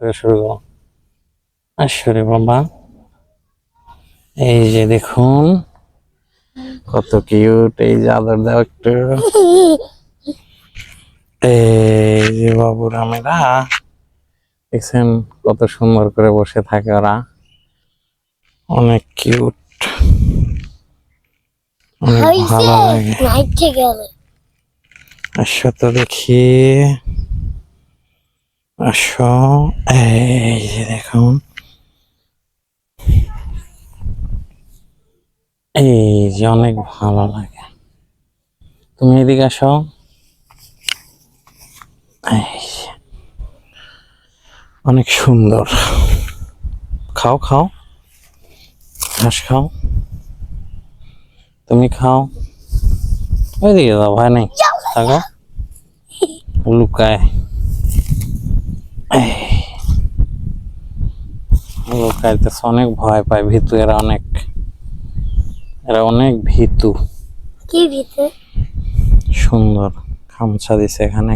শুরু করো। আসরে বাবা। এই যে দেখুন কত কিউট এই যে আদর দাও একটু। এই যে বাবুরা মেয়েরা দেখছেন কত সুন্দর করে বসে থাকে ওরা। অনেক কিউট অনেক ভালো লাগে। আসো তো দেখি। আসো এই যে দেখুন। এই যে অনেক ভালো লাগে। তুমি এদিকে আসো। অনেক সুন্দর। খাও খাও। ঘাস খাও। তুমি খাও। ওইদিকে দাও ভয় নেই। থাকো। লুকায় এই। লুকাইতেছে অনেক ভয় পায় ভীতু এরা অনেক এরা অনেক ভীতু। কি ভীতু? সুন্দর খামছা দিছে এখানে।